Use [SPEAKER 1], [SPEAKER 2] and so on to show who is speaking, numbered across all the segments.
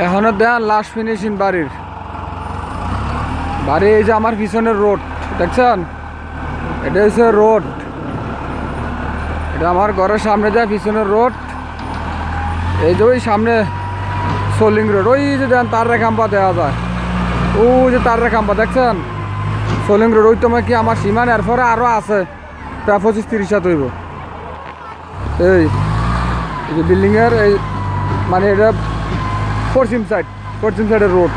[SPEAKER 1] এখনও দেন last finishing বাড়ির। বাড়ি এই যে আমার পিছনের রোড দেখছেন? এটা হচ্ছে রোড এটা আমার ঘরের সামনে যায় পিছনের রোড এই যে ওই সামনে সোলিং রোড ওই যে দেন তার রেখাম্পা দেওয়া যায়। ও যে তার রেখাম্পা দেখছেন? সোলিং রোড ওই তোমার কি আমার সীমান এরপরে আরও আছে। প্রায় পঁচিশ তিরিশ হাত হইব। এই যে বিল্ডিংয়ের এই মানে এটা পশ্চিম সাইড পশ্চিম সাইডের রোড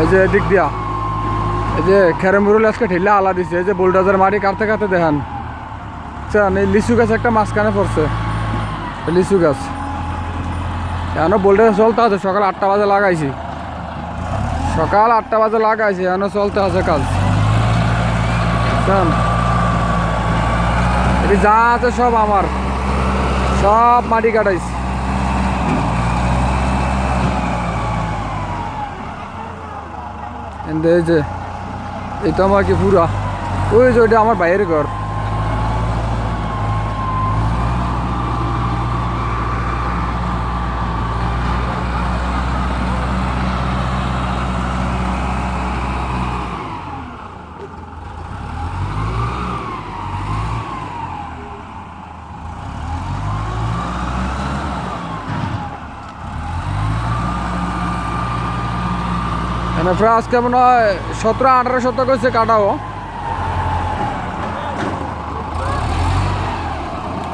[SPEAKER 1] এই যে এদিক দিয়া। এই যে খেরমুরুল আজকে ঠেলে আলা দিছে, এই যে বোল্ডাজার মাটি কাটতে কাটতে দেখান। চান, এই লিচু গাছ একটা মাঝখানে পড়ছে। লিচু গাছ। এখনও বোল্ডার চলতে আছে, সকাল আটটা বাজে লাগাইছি। সকাল আটটা বাজে লাগাইছি, এখনও চলতে আছে কাজ। চান, এটি যা আছে সব আমার। সব মাটি কাটাইছি। এই যে এটা আমার কি পুরা ওই যে ওইটা আমার বাইরের ঘর। এনে প্রায় আজকে মনে হয়? সতেরো আঠারো শতক হচ্ছে কাটাবো।